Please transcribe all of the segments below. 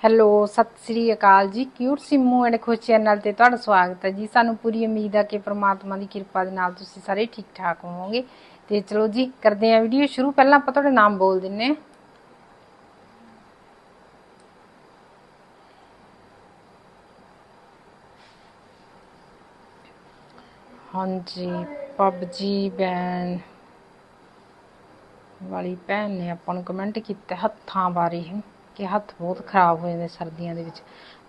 Hello, Sat Sri Akal ji. Cute Simmu and ਖੁਸ਼ channel ਤੇ ਤੁਹਾਡਾ ਸਵਾਗਤ ਹੈ ਜੀ। ਸਾਨੂੰ ਪੂਰੀ ਉਮੀਦ ਹੈ ਕਿ ਪ੍ਰਮਾਤਮਾ ਦੀ ਕਿਰਪਾ ਦੇ ਨਾਲ ਤੁਸੀਂ ਸਾਰੇ ਠੀਕ ਠਾਕ ਹੋਵੋਗੇ। ਤੇ ਚਲੋ ਜੀ, ਕਰਦੇ ਹਾਂ ਵੀਡੀਓ ਸ਼ੁਰੂ। ਪਹਿਲਾਂ ਆਪਾਂ ਤੁਹਾਡੇ ਨਾਮ ਬੋਲ ਦਿੰਨੇ ਹਾਂਜੀ ਪਬਜੀ ਬੈਨ ਵਾਲੀ ਭੈਣ ਨੇ ਆਪਾਂ ਨੂੰ ਕਮੈਂਟ ਕੀਤਾ ਹੱਥਾਂ ਬਾਰੇ। ਕਿ ਹੱਥ ਬਹੁਤ ਖਰਾਬ ਹੋ ਜਾਂਦੇ ਸਰਦੀਆਂ ਦੇ ਵਿੱਚ।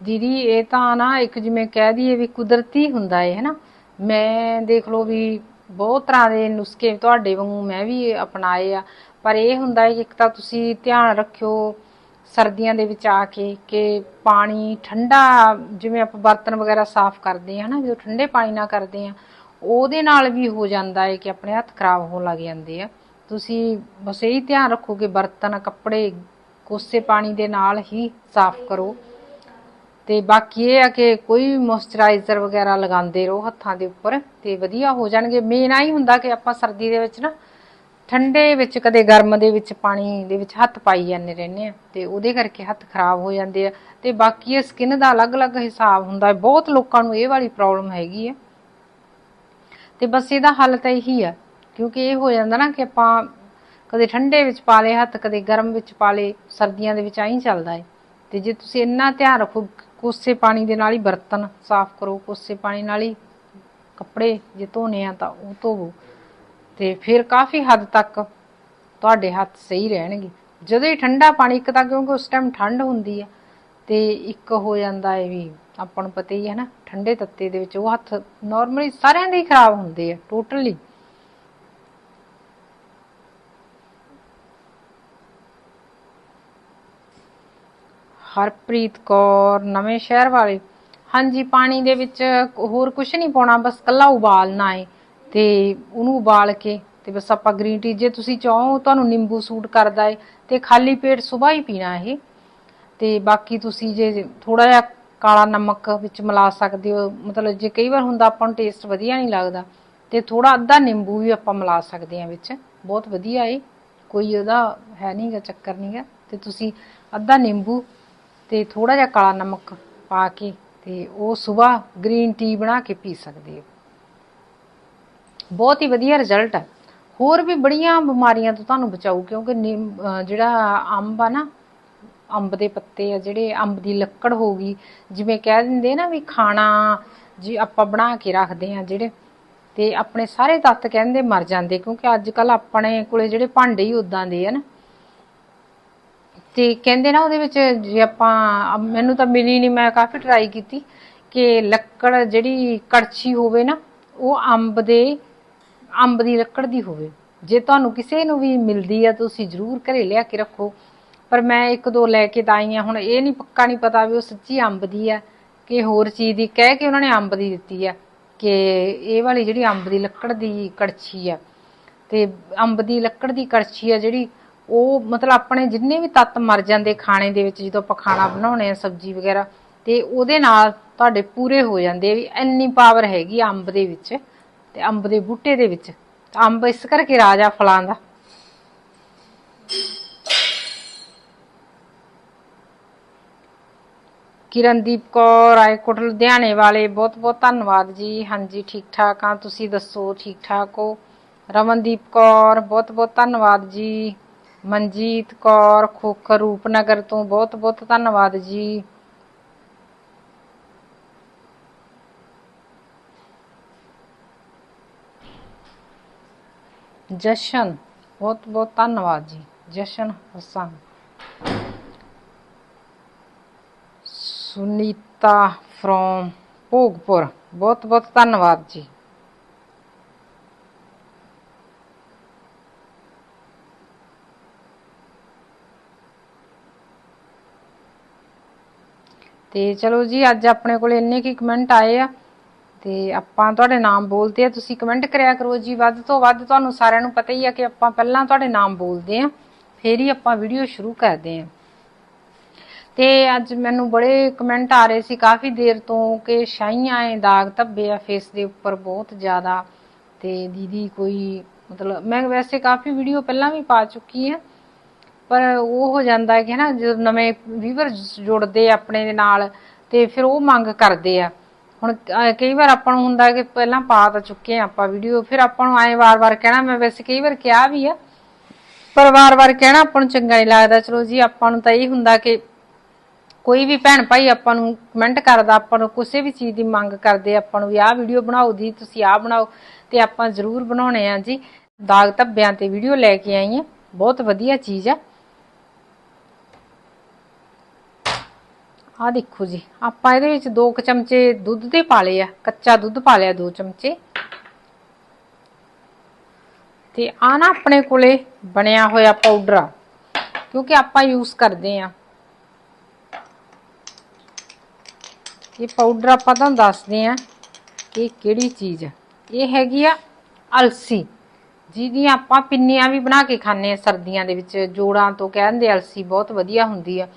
ਦੀਦੀ, ਇਹ ਤਾਂ ਨਾ ਇੱਕ ਜਿਵੇਂ ਕਹਿ ਦਈਏ ਵੀ ਕੁਦਰਤੀ ਹੁੰਦਾ ਹੈ ਹੈਨਾ? ਮੈਂ ਦੇਖ ਲਓ ਵੀ ਬਹੁਤ ਤਰ੍ਹਾਂ ਦੇ ਨੁਸਖੇ ਤੁਹਾਡੇ ਵਾਂਗੂ ਮੈਂ ਵੀ ਅਪਣਾਏ ਆ। ਪਰ ਇਹ ਹੁੰਦਾ ਹੈ ਕਿ ਇੱਕ ਤਾਂ ਤੁਸੀਂ ਧਿਆਨ ਰੱਖਿਓ ਸਰਦੀਆਂ ਦੇ ਵਿੱਚ ਆ ਕੇ ਕਿ ਪਾਣੀ ਠੰਡਾ, ਜਿਵੇਂ ਆਪਾਂ ਬਰਤਨ ਵਗੈਰਾ ਸਾਫ਼ ਕਰਦੇ ਹਾਂ ਨਾ ਜਦੋਂ ਠੰਡੇ ਪਾਣੀ ਨਾਲ ਕਰਦੇ ਆ ਉਹਦੇ ਨਾਲ ਵੀ ਹੋ ਜਾਂਦਾ ਹੈ ਕਿ ਆਪਣੇ ਹੱਥ ਖਰਾਬ ਹੋਣ ਲੱਗ ਜਾਂਦੇ ਆ। ਤੁਸੀਂ ਬਸ ਇਹੀ ਧਿਆਨ ਰੱਖੋ ਕਿ ਬਰਤਨ, ਕੱਪੜੇ ਕੋਸੇ ਪਾਣੀ ਦੇ ਨਾਲ ਹੀ ਸਾਫ਼ ਕਰੋ। ਤੇ ਬਾਕੀ ਇਹ ਆ ਕਿ ਕੋਈ ਮੋਇਸਚਰਾਈਜ਼ਰ ਵਗੈਰਾ ਲਗਾਉਂਦੇ ਰਹੋ ਹੱਥਾਂ ਦੇ ਉੱਪਰ ਤੇ ਵਧੀਆ ਹੋ ਜਾਣਗੇ। ਮੇਨ ਆ ਹੀ ਹੁੰਦਾ ਕਿ ਆਪਾਂ ਸਰਦੀ ਦੇ ਵਿੱਚ ਨਾ ਠੰਡੇ ਵਿੱਚ ਕਦੇ ਗਰਮ ਦੇ ਵਿੱਚ ਪਾਣੀ ਦੇ ਵਿੱਚ ਹੱਥ ਪਾਈ ਜਾਂਦੇ ਰਹਿੰਦੇ ਆ ਤੇ ਉਹਦੇ ਕਰਕੇ ਹੱਥ ਖਰਾਬ ਹੋ ਜਾਂਦੇ ਆ। ਤੇ ਬਾਕੀ ਇਹ ਸਕਿਨ ਦਾ ਅਲੱਗ-ਅਲੱਗ ਹਿਸਾਬ ਹੁੰਦਾ। ਹੈ ਬਹੁਤ ਲੋਕਾਂ ਨੂੰ ਇਹ ਵਾਲੀ ਪ੍ਰੋਬਲਮ ਹੈਗੀ ਆ। ਤੇ ਬਸ ਇਹਦਾ ਹੱਲ ਤਾਂ ਇਹੀ ਆ। ਕਿਉਂਕਿ ਇਹ ਹੋ ਜਾਂਦਾ ਨਾ ਕਿ ਆਪਾਂ ਕਦੇ ਠੰਡੇ ਵਿੱਚ ਪਾ ਲਏ ਹੱਥ, ਕਦੇ ਗਰਮ ਵਿੱਚ ਪਾ ਲਏ, ਸਰਦੀਆਂ ਦੇ ਵਿੱਚ ਆਈ ਚੱਲਦਾ ਏ। ਤੇ ਜੇ ਤੁਸੀਂ ਇੰਨਾ ਧਿਆਨ ਰੱਖੋ, ਕੋਸੇ ਪਾਣੀ ਦੇ ਨਾਲ ਹੀ ਬਰਤਨ ਸਾਫ਼ ਕਰੋ, ਕੋਸੇ ਪਾਣੀ ਨਾਲ ਹੀ ਕੱਪੜੇ ਜੇ ਧੋਨੇ ਆ ਤਾਂ ਉਹ ਧੋਵੋ। ਤੇ ਫਿਰ ਕਾਫੀ ਹੱਦ ਤੱਕ ਤੁਹਾਡੇ ਹੱਥ ਸਹੀ ਰਹਿਣਗੇ। ਜਦੋਂ ਹੀ ਠੰਡਾ ਪਾਣੀ, ਇੱਕ ਤਾਂ ਕਿਉਂਕਿ ਉਸ ਟਾਈਮ ਠੰਡ ਹੁੰਦੀ ਹੈ ਤੇ ਇੱਕ ਹੋ ਜਾਂਦਾ ਹੈ ਵੀ ਆਪਾਂ ਨੂੰ ਪਤਾ ਹੀ ਹੈ ਨਾ, ਠੰਡੇ ਤੱਤੇ ਦੇ ਵਿੱਚ ਉਹ ਹੱਥ ਨਾਰਮਲੀ ਸਾਰਿਆਂ ਦੇ ਹੀ ਖਰਾਬ ਹੁੰਦੇ ਆ ਟੋਟਲੀ ਹਰਪ੍ਰੀਤ ਕੌਰ, ਨਵੇਂ ਸ਼ਹਿਰ ਵਾਲੇ। ਹਾਂਜੀ, ਪਾਣੀ ਦੇ ਵਿੱਚ ਹੋਰ ਕੁਝ ਨਹੀਂ ਪਾਉਣਾ, ਬਸ ਕੱਲਾ ਉਬਾਲਣਾ ਹੈ ਤੇ ਉਹਨੂੰ ਉਬਾਲ ਕੇ ਤੇ ਬਸ ਆਪਾਂ ਗ੍ਰੀਨ ਟੀ ਜੇ ਤੁਸੀਂ ਚਾਹੋ ਤੁਹਾਨੂੰ ਨਿੰਬੂ ਸੂਟ ਕਰਦਾ ਹੈ ਤੇ ਖਾਲੀ ਪੇਟ ਸਵੇਰ ਹੀ ਪੀਣਾ ਇਹ। ਤੇ ਬਾਕੀ ਤੁਸੀਂ ਜੇ ਥੋੜਾ ਜਿਹਾ ਕਾਲਾ ਨਮਕ ਵਿੱਚ ਮਿਲਾ ਸਕਦੇ ਹੋ, ਮਤਲਬ ਜੇ ਕਈ ਵਾਰ ਹੁੰਦਾ ਆਪਾਂ ਨੂੰ ਟੇਸਟ ਵਧੀਆ ਨਹੀਂ ਲੱਗਦਾ, ਤੇ ਥੋੜਾ ਅੱਧਾ ਨਿੰਬੂ ਵੀ ਆਪਾਂ ਮਿਲਾ ਸਕਦੇ ਹਾਂ ਵਿੱਚ। ਬਹੁਤ ਵਧੀਆ ਏ, ਕੋਈ ਉਹਦਾ ਹੈ ਨਹੀਂਗਾ ਚੱਕਰ ਨਹੀਂਗਾ ਤੇ ਤੁਸੀਂ ਅੱਧਾ ਨਿੰਬੂ ਤੇ ਥੋੜਾ ਜਿਹਾ ਕਾਲਾ ਨਮਕ ਪਾ ਕੇ ਤੇ ਉਹ ਸਵੇਰ ਗ੍ਰੀਨ ਟੀ ਬਣਾ ਕੇ ਪੀ ਸਕਦੇ ਹੋ। ਬਹੁਤ ਹੀ ਵਧੀਆ ਰਿਜ਼ਲਟ ਹੈ। ਹੋਰ ਵੀ ਬੜੀਆਂ ਬਿਮਾਰੀਆਂ ਤੋਂ ਤੁਹਾਨੂੰ ਬਚਾਊ, ਕਿਉਂਕਿ ਜਿਹੜਾ ਅੰਬ ਆ ਨਾ, ਅੰਬ ਦੇ ਪੱਤੇ ਆ ਜਿਹੜੇ ਅੰਬ ਦੀ ਲੱਕੜ ਹੋ ਗਈ, ਜਿਵੇਂ ਕਹਿ ਦਿੰਦੇ ਨਾ ਵੀ ਖਾਣਾ ਜੀ ਆਪਾਂ ਬਣਾ ਕੇ ਰੱਖਦੇ ਆ ਜਿਹੜੇ, ਤੇ ਆਪਣੇ ਸਾਰੇ ਤੱਤ ਕਹਿੰਦੇ ਮਰ ਜਾਂਦੇ, ਕਿਉਂਕਿ ਅੱਜ ਕੱਲ ਆਪਣੇ ਕੋਲੇ ਜਿਹੜੇ ਭਾਂਡੇ ਹੀ ਉਦਾਂ ਦੇ ਆ ਨਾ। ਤੇ ਕਹਿੰਦੇ ਨਾ ਉਹਦੇ ਵਿੱਚ ਜੇ ਆਪਾਂ ਮੈਨੂੰ ਤਾਂ ਮਿਲੀ ਨਹੀਂ ਮੈਂ ਕਾਫੀ ਟਰਾਈ ਕੀਤੀ ਕਿ ਲੱਕੜ ਜਿਹੜੀ ਕੜਛੀ ਹੋਵੇ ਨਾ, ਉਹ ਅੰਬ ਦੇ, ਅੰਬ ਦੀ ਲੱਕੜ ਦੀ ਹੋਵੇ। ਜੇ ਤੁਹਾਨੂੰ ਕਿਸੇ ਨੂੰ ਵੀ ਮਿਲਦੀ ਆ, ਤੁਸੀਂ ਜ਼ਰੂਰ ਘਰੇ ਲਿਆ ਕੇ ਰੱਖੋ। ਪਰ ਮੈਂ ਇੱਕ ਦੋ ਲੈ ਕੇ ਤਾਂ ਆਈ ਆ, ਹੁਣ ਇਹ ਨਹੀਂ ਪੱਕਾ ਨਹੀਂ ਪਤਾ ਵੀ ਉਹ ਸੱਚੀ ਅੰਬ ਦੀ ਆ ਕਿ ਹੋਰ ਚੀਜ਼ ਦੀ। ਕਹਿ ਕੇ ਉਹਨਾਂ ਨੇ ਅੰਬ ਦੀ ਦਿੱਤੀ ਆ ਕਿ ਇਹ ਵਾਲੀ ਜਿਹੜੀ ਅੰਬ ਦੀ ਲੱਕੜ ਦੀ ਕੜਛੀ ਆ। ਤੇ ਅੰਬ ਦੀ ਲੱਕੜ ਦੀ ਕੜਛੀ ਆ ਜਿਹੜੀ ਉਹ ਮਤਲਬ ਆਪਣੇ ਜਿੰਨੇ ਵੀ ਤੱਤ ਮਰ ਜਾਂਦੇ ਖਾਣੇ ਦੇ ਵਿੱਚ, ਜਦੋਂ ਆਪਾਂ ਖਾਣਾ ਬਣਾਉਣੇ ਆ ਸਬਜ਼ੀ ਵਗੈਰਾ, ਤੇ ਉਹਦੇ ਨਾਲ ਤੁਹਾਡੇ ਪੂਰੇ ਹੋ ਜਾਂਦੇ ਵੀ ਇੰਨੀ ਪਾਵਰ ਹੈਗੀ ਅੰਬ ਦੇ ਵਿੱਚ ਤੇ ਅੰਬ ਦੇ ਬੂਟੇ ਦੇ ਵਿੱਚ। ਅੰਬ ਇਸ ਕਰਕੇ ਰਾਜਾ ਫਲਾਂ ਦਾ। ਕਿਰਨਦੀਪ ਕੌਰ, ਰਾਏਕੋਟ, ਲੁਧਿਆਣੇ ਵਾਲੇ, ਬਹੁਤ ਬਹੁਤ ਧੰਨਵਾਦ ਜੀ। ਹਾਂਜੀ ਠੀਕ ਠਾਕ ਆ। ਤੁਸੀਂ ਦੱਸੋ ਠੀਕ ਠਾਕ ਹੋ? ਰਮਨਦੀਪ ਕੌਰ, ਬਹੁਤ ਬਹੁਤ ਧੰਨਵਾਦ ਜੀ। ਮਨਜੀਤ ਕੌਰ ਖੋਖਰ ਰੂਪਨਗਰ ਤੋਂ ਬਹੁਤ ਬਹੁਤ ਧੰਨਵਾਦ ਜੀ। ਜਸ਼ਨ, ਬਹੁਤ ਬਹੁਤ ਧੰਨਵਾਦ ਜੀ। ਜਸ਼ਨ ਹਸਨ। ਸੁਨੀਤਾ ਫਰੋਮ ਭੋਗਪੁਰ, ਬਹੁਤ ਬਹੁਤ ਧੰਨਵਾਦ ਜੀ। ਤੇ ਚਲੋ ਜੀ, ਅੱਜ ਆਪਣੇ ਕੋਲ ਇੰਨੇ ਕੀ ਕਮੈਂਟ ਆਏ ਆ ਤੇ ਆਪਾਂ ਤੁਹਾਡੇ ਨਾਮ ਬੋਲਦੇ ਆ। ਤੁਸੀਂ ਕਮੈਂਟ ਕਰਿਆ ਕਰੋ ਜੀ। ਵੱਧ ਤੋਂ ਵੱਧ ਤੁਹਾਨੂੰ ਸਾਰਿਆਂ ਨੂੰ ਪਤਾ ਹੀ ਆ ਕਿ ਆਪਾਂ ਪਹਿਲਾਂ ਤੁਹਾਡੇ ਨਾਮ ਬੋਲਦੇ ਆ, ਫੇਰ ਹੀ ਆਪਾਂ ਵੀਡੀਓ ਸ਼ੁਰੂ ਕਰਦੇ ਆ। ਤੇ ਅੱਜ ਮੈਨੂੰ ਬੜੇ ਕਮੈਂਟ ਆ ਰਹੇ ਸੀ। ਕਾਫੀ ਦੇਰ ਤੋਂ ਕਿ ਸ਼ਾਈਆਂ ਐ ਦਾਗ ਧੱਬੇ ਆ ਫੇਸ ਦੇ ਉੱਪਰ ਬਹੁਤ ਜ਼ਿਆਦਾ ਤੇ ਦੀਦੀ ਕੋਈ ਮਤਲਬ ਮੈਂ ਵੈਸੇ ਕਾਫੀ ਵੀਡੀਓ ਪਹਿਲਾਂ ਵੀ ਪਾ ਚੁੱਕੀ ਆ। ਪਰ ਉਹ ਹੋ ਜਾਂਦਾ ਹੈ ਕਿ ਨਾ ਜਦੋਂ ਨਵੇਂ ਵੀਵਰ ਜੁੜਦੇ ਆਪਣੇ ਦੇ ਨਾਲ, ਤੇ ਫਿਰ ਉਹ ਮੰਗ ਕਰਦੇ ਆ। ਹੁਣ ਕਈ ਵਾਰ ਆਪਾਂ ਨੂੰ ਹੁੰਦਾ ਕਿ ਪਹਿਲਾਂ ਪਾ ਤਾਂ ਚੁੱਕੇ ਆ ਆਪਾਂ ਵੀਡੀਓ ਫਿਰ ਆਪਾਂ ਨੂੰ ਆਏ ਵਾਰ-ਵਾਰ ਕਹਿਣਾ, ਮੈਂ ਵੈਸੇ ਕਈ ਵਾਰ ਕਿਹਾ ਵੀ ਆ, ਪਰ ਵਾਰ-ਵਾਰ ਕਹਿਣਾ ਆਪਾਂ ਨੂੰ ਚੰਗਾ ਨਹੀਂ ਲੱਗਦਾ। ਚਲੋ ਜੀ, ਆਪਾਂ ਨੂੰ ਤਾਂ ਇਹ ਹੁੰਦਾ ਕਿ ਕੋਈ ਵੀ ਭੈਣ ਭਾਈ ਆਪਾਂ ਨੂੰ ਕਮੈਂਟ ਕਰਦਾ, ਆਪਾਂ ਨੂੰ ਕਿਸੇ ਵੀ ਚੀਜ਼ ਦੀ ਮੰਗ ਕਰਦੇ ਆਪਾਂ ਨੂੰ ਵੀ ਆਹ ਵੀਡੀਓ ਬਣਾਓ, ਜੀ, ਤੁਸੀਂ ਆਹ ਬਣਾਓ, ਤੇ ਆਪਾਂ ਜ਼ਰੂਰ ਬਣਾਉਣੇ ਆ ਜੀ। ਦਾਗ ਧੱਬਿਆਂ ਤੇ ਵੀਡੀਓ ਲੈ ਕੇ ਆਈ ਆ ਬਹੁਤ ਵਧੀਆ ਚੀਜ਼ ਆ। ਆਹ ਦੇਖੋ ਜੀ, ਆਪਾਂ ਇਹਦੇ ਵਿੱਚ 2 ਚਮਚੇ ਦੁੱਧ ਦੇ ਪਾ ਲਏ ਆ, ਕੱਚਾ ਦੁੱਧ ਪਾ ਲਿਆ 2 ਚਮਚੇ। ਤੇ ਆ ਨਾ ਆਪਣੇ ਕੋਲੇ ਬਣਿਆ ਹੋਇਆ ਪਾਊਡਰ ਆ, ਕਿਉਂਕਿ ਆਪਾਂ ਯੂਜ਼ ਕਰਦੇ ਆ। ਇਹ ਪਾਊਡਰ ਆਪਾਂ ਤੁਹਾਨੂੰ ਦੱਸਦੇ ਆ ਇਹ ਕਿਹੜੀ ਚੀਜ਼ ਆ। ਇਹ ਹੈਗੀ ਆ ਅਲਸੀ ਜਿਹਦੀਆਂ ਆਪਾਂ ਪਿੰਨੀਆਂ ਵੀ ਬਣਾ ਕੇ ਖਾਂਦੇ ਆ ਸਰਦੀਆਂ ਦੇ ਵਿੱਚ, ਜੋੜਾਂ ਤੋਂ ਕਹਿੰਦੇ ਅਲਸੀ ਬਹੁਤ ਵਧੀਆ ਹੁੰਦੀ ਆ।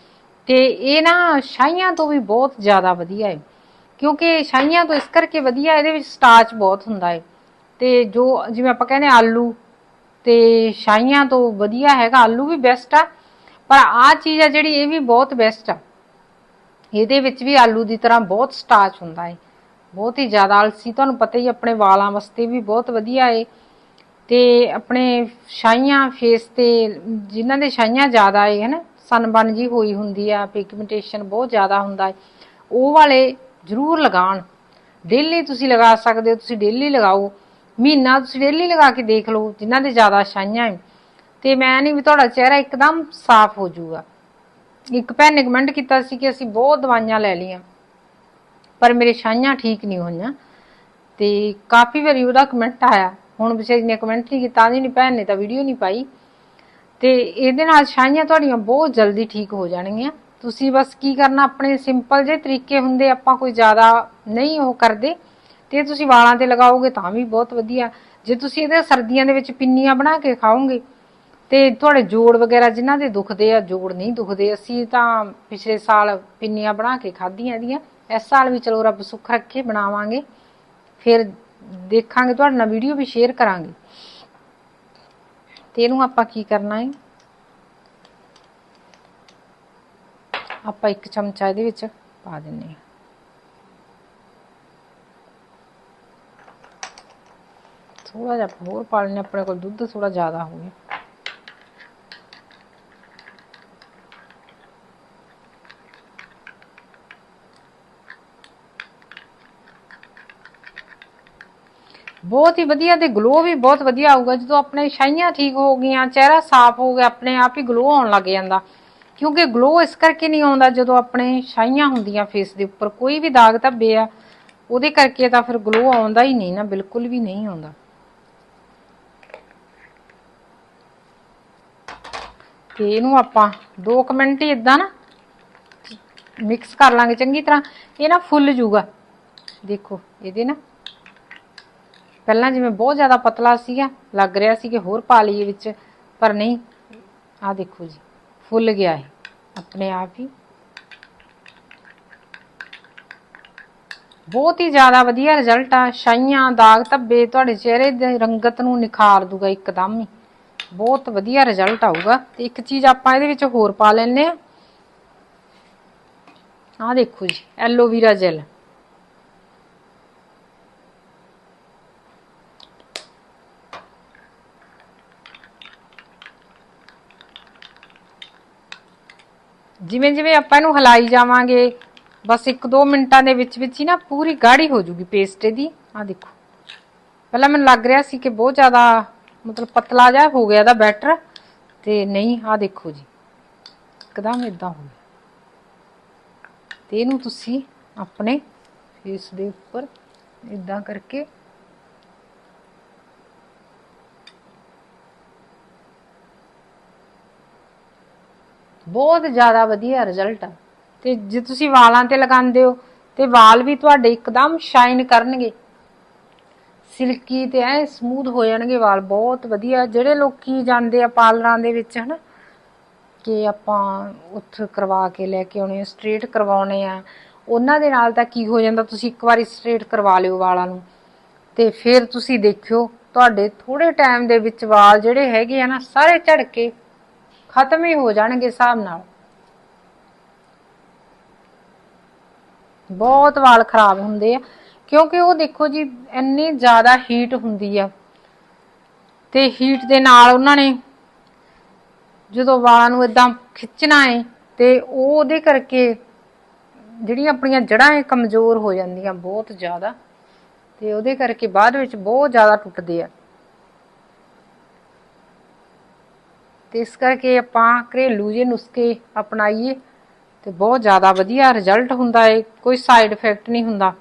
ਤੇ ਇਹ ਨਾ ਸ਼ਾਹੀਆਂ ਤੋਂ ਵੀ ਬਹੁਤ ਜ਼ਿਆਦਾ ਵਧੀਆ ਹੈ ਕਿਉਂਕਿ ਸ਼ਾਹੀਆਂ ਤੋਂ ਇਸ ਕਰਕੇ ਵਧੀਆ ਇਹਦੇ ਵਿੱਚ ਸਟਾਰਚ ਬਹੁਤ ਹੁੰਦਾ ਹੈ ਤੇ ਜੋ ਜਿਵੇਂ ਆਪਾਂ ਕਹਿੰਦੇ ਆਲੂ, ਤੇ ਸ਼ਾਹੀਆਂ ਤੋਂ ਵਧੀਆ ਹੈਗਾ, ਆਲੂ ਵੀ ਬੈਸਟ ਆ। ਪਰ ਆ ਚੀਜ਼ ਆ ਜਿਹੜੀ ਇਹ ਵੀ ਬਹੁਤ ਬੈਸਟ ਆ। ਇਹਦੇ ਵਿੱਚ ਵੀ ਆਲੂ ਦੀ ਤਰ੍ਹਾਂ ਬਹੁਤ ਸਟਾਰਚ ਹੁੰਦਾ ਹੈ ਬਹੁਤ ਹੀ ਜ਼ਿਆਦਾ ਆਲਸੀ, ਤੁਹਾਨੂੰ ਪਤਾ ਹੀ ਆਪਣੇ ਵਾਲਾਂ ਵਾਸਤੇ ਵੀ ਬਹੁਤ ਵਧੀਆ ਏ। ਤੇ ਆਪਣੇ ਛਾਈਆਂ ਫੇਸ ਤੇ, ਜਿਨ੍ਹਾਂ ਦੇ ਛਾਈਆਂ ਜ਼ਿਆਦਾ ਹੈ ਹਨਾ? ਸਨਬਨ ਜੀ ਹੋਈ ਹੁੰਦੀ ਆ ਪਿਗਮੈਂਟੇਸ਼ਨ ਬਹੁਤ ਜ਼ਿਆਦਾ ਹੁੰਦਾ ਹੈ ਉਹ ਵਾਲੇ ਜ਼ਰੂਰ ਲਗਾਉਣ। ਡੇਲੀ ਤੁਸੀਂ ਲਗਾ ਸਕਦੇ ਹੋ, ਤੁਸੀਂ ਡੇਲੀ ਲਗਾਓ। ਮਹੀਨਾ ਤੁਸੀਂ ਡੇਲੀ ਲਗਾ ਕੇ ਦੇਖ ਲਓ, ਜਿਨ੍ਹਾਂ ਦੇ ਜ਼ਿਆਦਾ ਛਾਈਆਂ ਹੈ ਤੇ ਮੈਂ ਨਹੀਂ ਵੀ ਤੁਹਾਡਾ ਚਿਹਰਾ ਇੱਕਦਮ ਸਾਫ਼ ਹੋ ਜਾਊਗਾ। ਇੱਕ ਭੈਣ ਨੇ ਕਮੈਂਟ ਕੀਤਾ ਸੀ ਕਿ ਅਸੀਂ ਬਹੁਤ ਦਵਾਈਆਂ ਲੈ ਲਈਆਂ। ਪਰ ਮੇਰੇ ਛਾਈਆਂ ਠੀਕ ਨਹੀਂ ਹੋਈਆਂ। ਤੇ ਕਾਫੀ ਵਾਰੀ ਉਹਦਾ ਕਮੈਂਟ ਆਇਆ। ਹੁਣ ਵਿਚਾਰੀ ਨੇ ਕਮੈਂਟ ਨਹੀਂ ਕੀਤਾ ਨਹੀਂ ਭੈਣ ਨੇ ਤਾਂ ਵੀਡੀਓ ਨਹੀਂ ਪਾਈ। ਤੇ ਇਹਦੇ ਨਾਲ ਛਾਈਆਂ ਤੁਹਾਡੀਆਂ ਬਹੁਤ ਜਲਦੀ ਠੀਕ ਹੋ ਜਾਣਗੀਆਂ। ਤੁਸੀਂ ਬਸ ਕੀ ਕਰਨਾ, ਆਪਣੇ ਸਿੰਪਲ ਜਿਹੇ ਤਰੀਕੇ ਹੁੰਦੇ ਆਪਾਂ ਕੋਈ ਜ਼ਿਆਦਾ ਨਹੀਂ ਉਹ ਕਰਦੇ। ਤੇ ਤੁਸੀਂ ਵਾਲਾਂ ਤੇ ਲਗਾਓਗੇ ਤਾਂ ਵੀ ਬਹੁਤ ਵਧੀਆ। ਜੇ ਤੁਸੀਂ ਇਹਦੇ ਸਰਦੀਆਂ ਦੇ ਵਿੱਚ ਪਿੰਨੀਆਂ ਬਣਾ ਕੇ ਖਾਓਗੇ, ਤੇ ਤੁਹਾਡੇ ਜੋੜ ਵਗੈਰਾ ਜਿਨ੍ਹਾਂ ਦੇ ਦੁਖਦੇ ਆ, ਜੋੜ ਨਹੀਂ ਦੁਖਦੇ। ਅਸੀਂ ਤਾਂ ਪਿਛਲੇ ਸਾਲ ਪਿੰਨੀਆਂ ਬਣਾ ਕੇ ਖਾਧੀਆਂ ਇਹਦੀਆਂ। ਇਸ ਸਾਲ ਵੀ ਚਲੋ ਰੱਬ ਸੁੱਖ ਰੱਖੇ, ਬਣਾਵਾਂਗੇ। ਫਿਰ ਦੇਖਾਂਗੇ, ਤੁਹਾਡੇ ਨਾਲ ਵੀਡੀਓ ਵੀ ਸ਼ੇਅਰ ਕਰਾਂਗੇ। ਤੇ ਇਹਨੂੰ ਆਪਾਂ ਕੀ ਕਰਨਾ ਹੈ? ਆਪਾਂ ਇੱਕ ਚਮਚਾ ਇਹਦੇ ਵਿੱਚ ਪਾ ਦਿੰਨੇ ਆ ਥੋੜਾ ਜਿਹਾ ਹੋਰ ਪਾ ਲੈਣੇ ਆਪਣੇ ਕੋਲ ਦੁੱਧ ਥੋੜਾ ਜ਼ਿਆਦਾ ਹੋ ਗਿਆ। ਬਹੁਤ ਹੀ ਵਧੀਆ ਤੇ ਗਲੋ ਵੀ ਬਹੁਤ ਵਧੀਆ ਆਊਗਾ। ਜਦੋਂ ਆਪਣੇ ਛਾਈਆਂ ਠੀਕ ਹੋ ਗਈਆਂ, ਚਿਹਰਾ ਸਾਫ਼ ਹੋ ਗਿਆ, ਆਪਣੇ ਆਪ ਹੀ ਗਲੋ ਆਉਣ ਲੱਗ ਜਾਂਦਾ। ਕਿਉਂਕਿ ਗਲੋ ਇਸ ਕਰਕੇ ਨਹੀਂ ਆਉਂਦਾ ਜਦੋਂ ਆਪਣੇ ਛਾਈਆਂ ਹੁੰਦੀਆਂ ਫੇਸ ਦੇ ਉੱਪਰ। ਕੋਈ ਵੀ ਦਾਗ ਧੱਬੇ ਆ, ਉਹਦੇ ਕਰਕੇ ਤਾਂ ਫਿਰ ਗਲੋ ਆਉਂਦਾ ਹੀ ਨਹੀਂ ਨਾ, ਬਿਲਕੁਲ ਵੀ ਨਹੀਂ ਆਉਂਦਾ। ਤੇ ਇਹਨੂੰ ਆਪਾਂ 2 ਮਿੰਟ ਹੀ ਇਦਾਂ ਨਾ ਮਿਕਸ ਕਰ ਲਾਂਗੇ ਚੰਗੀ ਤਰ੍ਹਾਂ। ਇਹ ਨਾ ਫੁੱਲ ਜੂਗਾ। ਦੇਖੋ, ਇਹਦੇ ਨਾ ਪਹਿਲਾਂ ਜਿਵੇਂ ਬਹੁਤ ਜ਼ਿਆਦਾ ਪਤਲਾ ਸੀਗਾ, ਲੱਗ ਰਿਹਾ ਸੀ ਕਿ ਹੋਰ ਪਾ ਲਈਏ ਵਿੱਚ, ਪਰ ਨਹੀਂ। ਆਹ ਦੇਖੋ ਜੀ, ਫੁੱਲ ਗਿਆ ਹੈ ਆਪਣੇ ਆਪ ਹੀ। ਬਹੁਤ ਹੀ ਜ਼ਿਆਦਾ ਵਧੀਆ ਰਿਜ਼ਲਟ ਆ। ਛਾਈਆਂ ਦਾਗ ਧੱਬੇ, ਤੁਹਾਡੇ ਚਿਹਰੇ ਦੀ ਰੰਗਤ ਨੂੰ ਨਿਖਾਰ ਦੂਗਾ ਇੱਕਦਮ ਹੀ। ਬਹੁਤ ਵਧੀਆ ਰਿਜ਼ਲਟ ਆਊਗਾ। ਤੇ ਇੱਕ ਚੀਜ਼ ਆਪਾਂ ਇਹਦੇ ਵਿੱਚ ਹੋਰ ਪਾ ਲੈਣੇ ਆ ਆਹ ਦੇਖੋ ਜੀ ਐਲੋਵੀਰਾ ਜੈਲ ਜਿਵੇਂ ਜਿਵੇਂ ਆਪਾਂ ਇਹਨੂੰ ਹਲਾਈ ਜਾਵਾਂਗੇ, ਬਸ 1-2 ਮਿੰਟਾਂ ਦੇ ਵਿੱਚ ਵਿੱਚ ਹੀ ਨਾ ਪੂਰੀ ਗਾੜੀ ਹੋ ਜੂਗੀ ਪੇਸਟ ਇਹਦੀ। ਆ ਦੇਖੋ। ਪਹਿਲਾਂ ਮੈਨੂੰ ਲੱਗ ਰਿਹਾ ਸੀ ਕਿ ਬਹੁਤ ਜ਼ਿਆਦਾ ਮਤਲਬ ਪਤਲਾ ਜਿਹਾ ਹੋ ਗਿਆ ਇਹਦਾ ਬੈਟਰ ਤੇ ਨਹੀਂ ਆ ਦੇਖੋ ਜੀ। ਇੱਕਦਮ ਇਦਾਂ ਹੋ ਗਿਆ। ਤੇ ਇਹਨੂੰ ਤੁਸੀਂ ਆਪਣੇ ਫੇਸ ਦੇ ਉੱਪਰ ਇਦਾਂ ਕਰਕੇ ਬਹੁਤ ਜ਼ਿਆਦਾ ਵਧੀਆ ਰਿਜ਼ਲਟ ਆ। ਤੇ ਜੇ ਤੁਸੀਂ ਵਾਲਾਂ ਤੇ ਲਗਾਉਂਦੇ ਹੋ, ਤੇ ਵਾਲ ਵੀ ਤੁਹਾਡੇ ਇੱਕਦਮ ਸ਼ਾਈਨ ਕਰਨਗੇ। ਸਿਲਕੀ ਤੇ ਐ ਸਮੂਥ ਹੋ ਜਾਣਗੇ ਵਾਲ, ਬਹੁਤ ਵਧੀਆ। ਜਿਹੜੇ ਲੋਕੀ ਜਾਂਦੇ ਆ ਪਾਰਲਰਾਂ ਦੇ ਵਿੱਚ, ਹਨਾ, ਕਿ ਆਪਾਂ ਉੱਥੇ ਕਰਵਾ ਕੇ ਲੈ ਕੇ ਆਉਣੇ ਸਟ੍ਰੇਟ ਕਰਵਾਉਣੇ ਆ, ਉਹਨਾਂ ਦੇ ਨਾਲ ਤਾਂ ਕੀ ਹੋ ਜਾਂਦਾ, ਤੁਸੀਂ ਇੱਕ ਵਾਰੀ ਸਟ੍ਰੇਟ ਕਰਵਾ ਲਿਓ ਵਾਲਾਂ ਨੂੰ। ਤੇ ਫਿਰ ਤੁਸੀਂ ਦੇਖਿਓ, ਤੁਹਾਡੇ ਥੋੜੇ ਟਾਈਮ ਦੇ ਵਿੱਚ ਵਾਲ ਜਿਹੜੇ ਹੈਗੇ ਆ ਨਾ, ਸਾਰੇ ਝੜ ਕੇ ਖਤਮ ਹੀ ਹੋ ਜਾਣਗੇ ਹਿਸਾਬ ਨਾਲ। ਬਹੁਤ ਵਾਲ ਖਰਾਬ ਹੁੰਦੇ ਆ। ਕਿਉਂਕਿ ਉਹ ਦੇਖੋ ਜੀ, ਇੰਨੀ ਜ਼ਿਆਦਾ ਹੀਟ ਹੁੰਦੀ ਆ। ਤੇ ਹੀਟ ਦੇ ਨਾਲ ਉਹਨਾਂ ਨੇ ਜਦੋਂ ਵਾਲਾਂ ਨੂੰ ਇਦਾਂ ਖਿੱਚਣਾ ਹੈ ਤੇ ਉਹ ਉਹਦੇ ਕਰਕੇ ਜਿਹੜੀਆਂ ਆਪਣੀਆਂ ਜੜ੍ਹਾਂ ਹੈ ਕਮਜ਼ੋਰ ਹੋ ਜਾਂਦੀਆਂ ਬਹੁਤ ਜ਼ਿਆਦਾ। ਤੇ ਉਹਦੇ ਕਰਕੇ ਬਾਅਦ ਵਿੱਚ ਬਹੁਤ ਜ਼ਿਆਦਾ ਟੁੱਟਦੇ ਆ। ਤੇ ਇਸ ਕਰਕੇ ਆਪਾਂ ਘਰੇਲੂ ਜੇ ਨੁਸਖੇ ਅਪਣਾਈਏ ਤੇ ਬਹੁਤ ਜ਼ਿਆਦਾ ਵਧੀਆ ਰਿਜ਼ਲਟ ਹੁੰਦਾ ਏ, ਕੋਈ ਸਾਈਡ ਇਫੈਕਟ ਨਹੀਂ ਹੁੰਦਾ।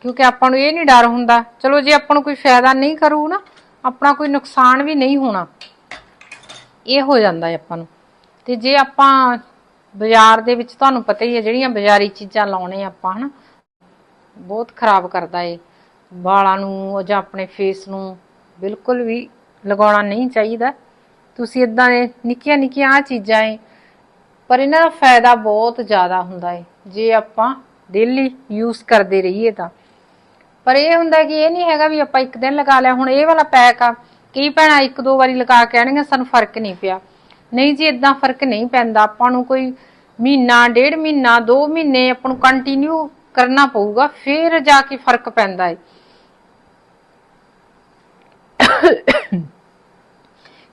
ਕਿਉਂਕਿ ਆਪਾਂ ਨੂੰ ਇਹ ਨਹੀਂ ਡਰ ਹੁੰਦਾ, ਚਲੋ ਜੇ ਆਪਾਂ ਨੂੰ ਕੋਈ ਫਾਇਦਾ ਨਹੀਂ ਕਰੂ ਨਾ, ਆਪਣਾ ਕੋਈ ਨੁਕਸਾਨ ਵੀ ਨਹੀਂ ਹੋਣਾ। ਇਹ ਹੋ ਜਾਂਦਾ ਹੈ ਆਪਾਂ ਨੂੰ। ਤੇ ਜੇ ਆਪਾਂ ਬਾਜ਼ਾਰ ਦੇ ਵਿੱਚ ਤੁਹਾਨੂੰ ਪਤਾ ਹੀ ਹੈ ਜਿਹੜੀਆਂ ਬਾਜ਼ਾਰੀ ਚੀਜ਼ਾਂ ਲਾਉਣੇ ਆਪਾਂ, ਹਨਾ, ਬਹੁਤ ਖਰਾਬ ਕਰਦਾ ਏ। ਵਾਲਾਂ ਨੂੰ ਜਾਂ ਆਪਣੇ ਫੇਸ ਨੂੰ ਬਿਲਕੁਲ ਵੀ ਲਗਾਉਣਾ ਨਹੀਂ ਚਾਹੀਦਾ। ਤੁਸੀਂ ਇਦਾਂ ਦੇ ਨਿੱਕੀਆਂ ਨਿੱਕੀਆਂ ਆ ਚੀਜ਼ਾਂ ਏ, ਪਰ ਇਹਨਾਂ ਦਾ ਫਾਇਦਾ ਬਹੁਤ ਜ਼ਿਆਦਾ ਹੁੰਦਾ ਏ, ਜੇ ਆਪਾਂ ਡੇਲੀ ਯੂਜ਼ ਕਰਦੇ ਰਹੀਏ ਤਾਂ। ਪਰ ਇਹ ਹੁੰਦਾ ਕਿ ਇਹ ਨਹੀਂ ਹੈਗਾ ਵੀ ਆਪਾਂ ਇੱਕ ਦਿਨ ਲਗਾ ਲਿਆ, ਹੁਣ ਇਹ ਵਾਲਾ ਪੈਕ ਆ, ਕਈ ਭੈਣਾਂ ਇੱਕ ਦੋ ਵਾਰੀ ਲਗਾ ਕੇ ਆਣਗੀਆਂ ਸਾਨੂੰ ਫ਼ਰਕ ਨਹੀਂ ਪਿਆ। ਨਹੀਂ ਜੀ ਇਦਾਂ ਫ਼ਰਕ ਨਹੀਂ ਪੈਂਦਾ, ਆਪਾਂ ਨੂੰ ਕੋਈ ਮਹੀਨਾ, ਡੇਢ ਮਹੀਨਾ 2 ਮਹੀਨੇ ਆਪਾਂ ਨੂੰ ਕੰਟੀਨਿਊ ਕਰਨਾ ਪਊਗਾ, ਫੇਰ ਜਾ ਕੇ ਫ਼ਰਕ ਪੈਂਦਾ ਹੈ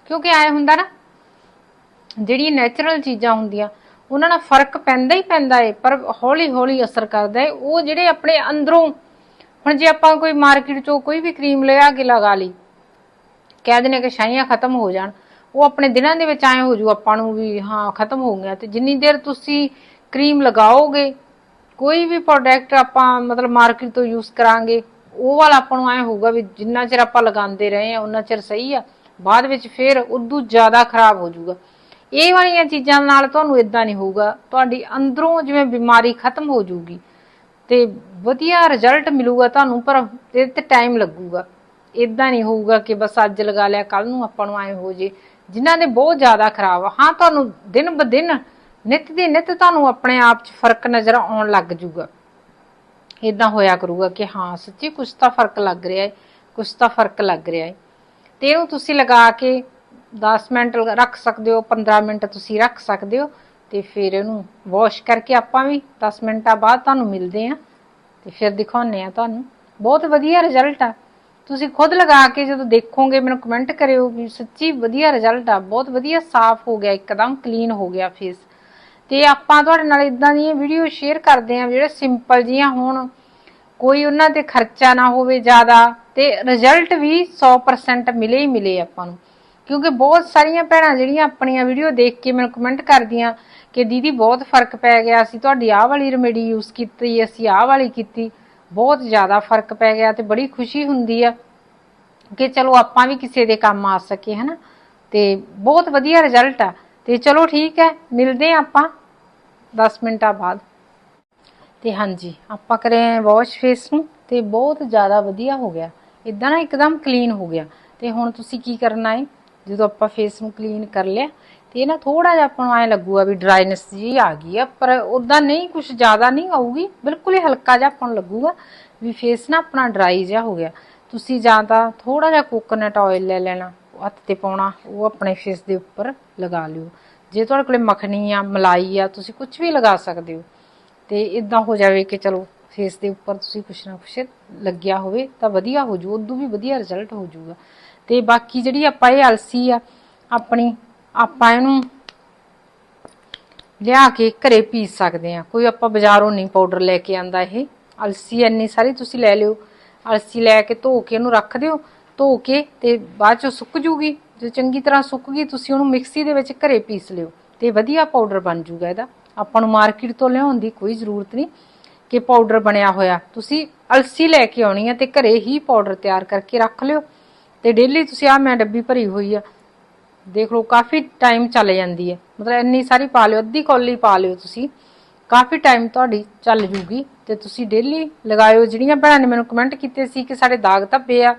ਕਿਉਂਕਿ ਆਏ ਹੁੰਦਾ ਨਾ, ਜਿਹੜੀਆਂ ਨੈਚੁਰਲ ਚੀਜ਼ਾਂ ਹੁੰਦੀਆਂ, ਉਹਨਾਂ ਨਾਲ ਫ਼ਰਕ ਪੈਂਦਾ ਹੀ ਪੈਂਦਾ ਹੈ ਪਰ ਹੌਲੀ ਹੌਲੀ ਅਸਰ ਕਰਦਾ ਹੈ ਉਹ ਜਿਹੜੇ ਆਪਣੇ ਅੰਦਰੋਂ, ਹੁਣ ਜੇ ਆਪਾਂ ਕੋਈ ਮਾਰਕੀਟ ਚੋਂ ਕੋਈ ਵੀ ਕਰੀਮ ਲਿਆ ਕੇ ਲਗਾ ਲਈ, ਕਹਿ ਦਿੰਦੇ ਕਿ ਛਾਈਆਂ ਖਤਮ ਹੋ ਜਾਣ, ਉਹ ਆਪਣੇ ਦਿਨਾਂ ਦੇ ਵਿੱਚ ਆਏ ਹੋ ਜੂ ਆਪਾਂ ਨੂੰ ਵੀ ਹਾਂ, ਖਤਮ ਹੋ ਗਿਆ ਤੇ ਜਿੰਨੀ ਦੇਰ ਤੁਸੀਂ ਕਰੀਮ ਲਗਾਓਗੇ, ਕੋਈ ਵੀ ਪ੍ਰੋਡਕਟ ਆਪਾਂ ਮਤਲਬ ਮਾਰਕੀਟ ਤੋਂ ਯੂਜ਼ ਕਰਾਂਗੇ, ਉਹ ਵਾਲਾ ਆਪਾਂ ਨੂੰ ਐ ਹੋਊਗਾ ਵੀ ਜਿੰਨਾ ਚਿਰ ਆਪਾਂ ਲਗਾਉਂਦੇ ਰਹੇ ਆ ਉਹਨਾਂ ਚਿਰ ਸਹੀ ਆ। ਬਾਅਦ ਵਿੱਚ ਫਿਰ ਉਦੋਂ ਜ਼ਿਆਦਾ ਖਰਾਬ ਹੋ ਜਾਊਗਾ। ਇਹ ਵਾਲੀਆਂ ਚੀਜ਼ਾਂ ਨਾਲ ਤੁਹਾਨੂੰ ਇਦਾਂ ਨਹੀਂ ਹੋਊਗਾ। ਤੁਹਾਡੀ ਅੰਦਰੋਂ ਜਿਵੇਂ ਬਿਮਾਰੀ ਖਤਮ ਹੋ ਜਾਊਗੀ ਤੇ ਵਧੀਆ ਰਿਜ਼ਲਟ ਮਿਲੂਗਾ ਤੁਹਾਨੂੰ, ਪਰ ਇਹ ਤੇ ਟਾਈਮ ਲੱਗੂਗਾ। ਇਦਾਂ ਨਹੀਂ ਹੋਊਗਾ ਕਿ ਬਸ ਅੱਜ ਲਗਾ ਲਿਆ ਕੱਲ ਨੂੰ ਆਪਾਂ ਨੂੰ ਐ ਹੋ ਜੇ। ਜਿਨ੍ਹਾਂ ਨੇ ਬਹੁਤ ਜ਼ਿਆਦਾ ਖਰਾਬ ਆ, ਹਾਂ ਤੁਹਾਨੂੰ ਦਿਨ ਬ ਦਿਨ, ਨਿਤ ਦੀ ਨਿਤ ਤੁਹਾਨੂੰ ਆਪਣੇ ਆਪ 'ਚ ਫ਼ਰਕ ਨਜ਼ਰ ਆਉਣ ਲੱਗ ਜੂਗਾ ਇਦਾਂ ਹੋਇਆ ਕਰੂਗਾ ਕਿ ਹਾਂ, ਸੱਚੀ ਕੁਝ ਤਾਂ ਫ਼ਰਕ ਲੱਗ ਰਿਹਾ ਹੈ ਕੁਝ ਤਾਂ ਫ਼ਰਕ ਲੱਗ ਰਿਹਾ ਹੈ। ਤੇ ਉਹ ਤੁਸੀਂ ਲਗਾ ਕੇ 10 ਮਿੰਟ ਰੱਖ ਸਕਦੇ ਹੋ 15 ਮਿੰਟ ਤੁਸੀਂ ਰੱਖ ਸਕਦੇ ਹੋ ਤੇ ਫਿਰ ਇਹਨੂੰ ਵਾਸ਼ ਕਰਕੇ ਆਪਾਂ ਵੀ 10 ਮਿੰਟਾਂ ਬਾਅਦ ਤੁਹਾਨੂੰ ਮਿਲਦੇ ਆਂ ਤੇ ਫਿਰ ਦਿਖਾਉਨੇ ਆ ਤੁਹਾਨੂੰ। ਬਹੁਤ ਵਧੀਆ ਰਿਜ਼ਲਟ ਆ। ਤੁਸੀਂ ਖੁਦ ਲਗਾ ਕੇ ਜਦੋਂ ਦੇਖੋਗੇ, ਮੈਨੂੰ ਕਮੈਂਟ ਕਰਿਓ ਵੀ ਸੱਚੀ ਵਧੀਆ ਰਿਜ਼ਲਟ ਆ। ਬਹੁਤ ਵਧੀਆ ਸਾਫ਼ ਹੋ ਗਿਆ, ਇੱਕਦਮ ਕਲੀਨ ਹੋ ਗਿਆ ਫੇਸ ਤੇ ਆਪਾਂ ਤੁਹਾਡੇ ਨਾਲ ਇਦਾਂ ਦੀਆਂ ਵੀਡੀਓ ਸ਼ੇਅਰ ਕਰਦੇ ਆਂ ਜਿਹੜੇ ਸਿੰਪਲ ਜੀਆਂ ਹੋਣ। ਕੋਈ ਉਹਨਾਂ ਤੇ ਖਰਚਾ ਨਾ ਹੋਵੇ ਜ਼ਿਆਦਾ ਤੇ ਰਿਜ਼ਲਟ ਵੀ 100% ਮਿਲੇ ਹੀ ਮਿਲੇ ਆਪਾਂ ਨੂੰ। ਕਿਉਂਕਿ ਬਹੁਤ ਸਾਰੀਆਂ ਭੈਣਾਂ ਜਿਹੜੀਆਂ ਆਪਣੀਆਂ ਵੀਡੀਓ ਦੇਖ ਕੇ ਮੈਨੂੰ ਕਮੈਂਟ ਕਰਦੀਆਂ ਕਿ ਦੀਦੀ ਬਹੁਤ ਫ਼ਰਕ ਪੈ ਗਿਆ, ਅਸੀਂ ਤੁਹਾਡੀ ਆਹ ਵਾਲੀ ਰੈਮੇਡੀ ਯੂਜ਼ ਕੀਤੀ, ਅਸੀਂ ਆਹ ਵਾਲੀ ਕੀਤੀ, ਬਹੁਤ ਜ਼ਿਆਦਾ ਫ਼ਰਕ ਪੈ ਗਿਆ ਤੇ ਬੜੀ ਖੁਸ਼ੀ ਹੁੰਦੀ ਆ ਕਿ ਚਲੋ ਆਪਾਂ ਵੀ ਕਿਸੇ ਦੇ ਕੰਮ ਆ ਸਕੇ ਹਨਾ? ਤੇ ਬਹੁਤ ਵਧੀਆ ਰਿਜ਼ਲਟ ਆ। ਤੇ ਚਲੋ ਠੀਕ ਹੈ, ਮਿਲਦੇ ਆ ਆਪਾਂ 10 ਮਿੰਟਾਂ ਬਾਅਦ। ਤੇ ਹਾਂਜੀ, ਆਪਾਂ ਕਰੇ ਵਾਸ਼ ਫੇਸ ਨੂੰ ਤੇ ਬਹੁਤ ਜ਼ਿਆਦਾ ਵਧੀਆ ਹੋ ਗਿਆ। ਇਦਾਂ ਨਾ ਇੱਕਦਮ ਕਲੀਨ ਹੋ ਗਿਆ। ਤੇ ਹੁਣ ਤੁਸੀਂ ਕੀ ਕਰਨਾ ਹੈ ਜਦੋਂ ਆਪਾਂ ਫੇਸ ਨੂੰ ਕਲੀਨ ਕਰ ਲਿਆ, ਤੇ ਇਹ ਨਾ ਥੋੜਾ ਜਿਹਾ ਆਪਾਂ ਨੂੰ ਐ ਲੱਗੂਗਾ ਵੀ ਡਰਾਈਨੈਸ ਜੀ ਆ ਗਈ ਆ, ਪਰ ਉਦਾਂ ਨਹੀਂ ਕੁਝ ਜ਼ਿਆਦਾ ਨਹੀਂ ਆਊਗੀ। ਬਿਲਕੁਲ ਹੀ ਹਲਕਾ ਜਿਹਾ ਆਪਾਂ ਨੂੰ ਲੱਗੂਗਾ ਵੀ ਫੇਸ ਨਾ ਆਪਣਾ ਡਰਾਈ ਜਿਹਾ ਹੋ ਗਿਆ। ਤੁਸੀਂ ਜਾਂ ਤਾਂ ਥੋੜਾ ਜਿਹਾ ਕੋਕੋਨਟ ਆਇਲ ਲੈ ਲੈਣਾ, ਹੱਥ ਤੇ ਪਾਉਣਾ, ਉਹ ਆਪਣੇ ਫੇਸ ਦੇ ਉੱਪਰ ਲਗਾ ਲਿਓ। ਜੇ ਤੁਹਾਡੇ ਕੋਲੇ ਮੱਖਣੀ ਆ, ਮਲਾਈ ਆ, ਤੁਸੀਂ ਕੁਝ ਵੀ ਲਗਾ ਸਕਦੇ ਹੋ। ਤੇ ਇਦਾਂ ਹੋ ਜਾਵੇ ਕਿ ਚਲੋ ਫੇਸ ਦੇ ਉੱਪਰ ਤੁਸੀਂ ਕੁਛ ਨਾ ਕੁਛ ਲੱਗਿਆ ਹੋਵੇ ਤਾਂ ਵਧੀਆ ਹੋ ਜੂ ਉਦੋਂ ਵੀ ਵਧੀਆ ਰਿਜ਼ਲਟ ਹੋ ਜਾਊਗਾ। ਤੇ ਬਾਕੀ ਜਿਹੜੀ ਆਪਾਂ ਇਹ ਅਲਸੀ ਆ, ਆਪਣੀ, ਆਪਾਂ ਇਹਨੂੰ ਲਿਆ ਕੇ ਘਰੇ ਪੀਸ ਸਕਦੇ ਆ ਕੋਈ ਆਪਾਂ ਬਾਜ਼ਾਰੋਂ ਨਹੀਂ ਪਾਊਡਰ ਲੈ ਕੇ ਆਂਦਾ ਇਹ। ਅਲਸੀ ਇੰਨੀ ਸਾਰੀ ਤੁਸੀਂ ਲੈ ਲਿਓ। ਅਲਸੀ ਲੈ ਕੇ ਧੋ ਕੇ ਉਹਨੂੰ ਰੱਖ ਦਿਓ। ਧੋ ਕੇ ਤੇ ਬਾਅਦ ਚ ਸੁੱਕ ਜੂਗੀ। ਜੇ ਚੰਗੀ ਤਰ੍ਹਾਂ ਸੁੱਕ ਗਈ, ਤੁਸੀਂ ਉਹਨੂੰ ਮਿਕਸੀ ਦੇ ਵਿੱਚ ਘਰੇ ਪੀਸ ਲਿਓ ਤੇ ਵਧੀਆ ਪਾਊਡਰ ਬਣ ਜੂਗਾ ਇਹਦਾ। ਆਪਾਂ ਨੂੰ ਮਾਰਕੀਟ ਤੋਂ ਲਿਆਉਣ ਦੀ ਕੋਈ ਜ਼ਰੂਰਤ ਨਹੀਂ ਕਿ ਪਾਊਡਰ ਬਣਿਆ ਹੋਇਆ। ਤੁਸੀਂ ਅਲਸੀ ਲੈ ਕੇ ਆਉਣੀ ਹੈ ਤੇ ਘਰੇ ਹੀ ਪਾਊਡਰ ਤਿਆਰ ਕਰਕੇ ਰੱਖ ਲਿਓ। ਤੇ ਡੇਲੀ ਤੁਸੀਂ ਆ ਮੈਂ ਡੱਬੀ ਭਰੀ ਹੋਈ ਆ। ਦੇਖ ਲਓ, ਕਾਫੀ ਟਾਈਮ ਚੱਲ ਜਾਂਦੀ ਹੈ। ਮਤਲਬ ਇੰਨੀ ਸਾਰੀ ਪਾ ਲਿਓ, ਅੱਧੀ ਕੌਲੀ ਪਾ ਲਿਓ ਤੁਸੀਂ। ਕਾਫੀ ਟਾਈਮ ਤੁਹਾਡੀ ਚੱਲ ਜੂਗੀ ਤੇ ਤੁਸੀਂ ਡੇਲੀ ਲਗਾਇਓ। ਜਿਹੜੀਆਂ ਭੈਣਾਂ ਨੇ ਮੈਨੂੰ ਕਮੈਂਟ ਕੀਤੇ ਸੀ ਕਿ ਸਾਡੇ ਦਾਗ ਧੱਬੇ ਆ,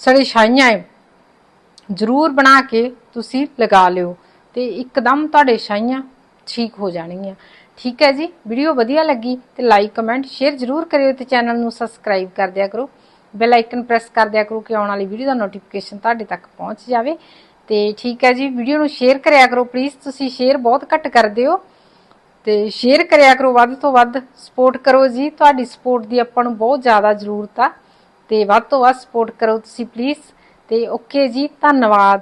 ਸਾਡੇ ਛਾਈਆਂ ਹੈ ਜ਼ਰੂਰ ਬਣਾ ਕੇ ਤੁਸੀਂ ਲਗਾ ਲਿਓ। ਤੇ ਇੱਕਦਮ ਤੁਹਾਡੇ ਛਾਈਆਂ ਠੀਕ ਹੋ ਜਾਣਗੀਆਂ ਠੀਕ ਹੈ ਜੀ, ਵੀਡੀਓ ਵਧੀਆ ਲੱਗੀ ਤੇ ਲਾਈਕ ਕਮੈਂਟ ਸ਼ੇਅਰ ਜ਼ਰੂਰ ਕਰਿਓ ਤੇ ਚੈਨਲ ਨੂੰ ਸਬਸਕ੍ਰਾਈਬ ਕਰ ਦਿਆ ਕਰੋ। ਬੈਲ ਆਈਕਨ ਪ੍ਰੈਸ ਕਰ ਦਿਆ ਕਰੋ ਕਿ ਆਉਣ ਵਾਲੀ ਵੀਡੀਓ ਦਾ ਨੋਟੀਫਿਕੇਸ਼ਨ ਤੁਹਾਡੇ ਤੱਕ ਪਹੁੰਚ ਜਾਵੇ। ਤੇ ਠੀਕ ਹੈ ਜੀ ਵੀਡੀਓ ਨੂੰ ਸ਼ੇਅਰ ਕਰਿਆ ਕਰੋ ਪਲੀਜ਼ ਤੁਸੀਂ ਸ਼ੇਅਰ ਬਹੁਤ ਘੱਟ ਕਰਦੇ ਹੋ। ਤੇ ਸ਼ੇਅਰ ਕਰਿਆ ਕਰੋ, ਵੱਧ ਤੋਂ ਵੱਧ ਸਪੋਰਟ ਕਰੋ ਜੀ। ਤੁਹਾਡੀ ਸਪੋਰਟ ਦੀ ਆਪਾਂ ਨੂੰ ਬਹੁਤ ਜ਼ਿਆਦਾ ਜ਼ਰੂਰਤ ਆ। ਤੇ ਵੱਧ ਤੋਂ ਵੱਧ ਸਪੋਰਟ ਕਰੋ ਤੁਸੀਂ ਪਲੀਜ਼ ਤੇ ਓਕੇ ਜੀ, ਧੰਨਵਾਦ।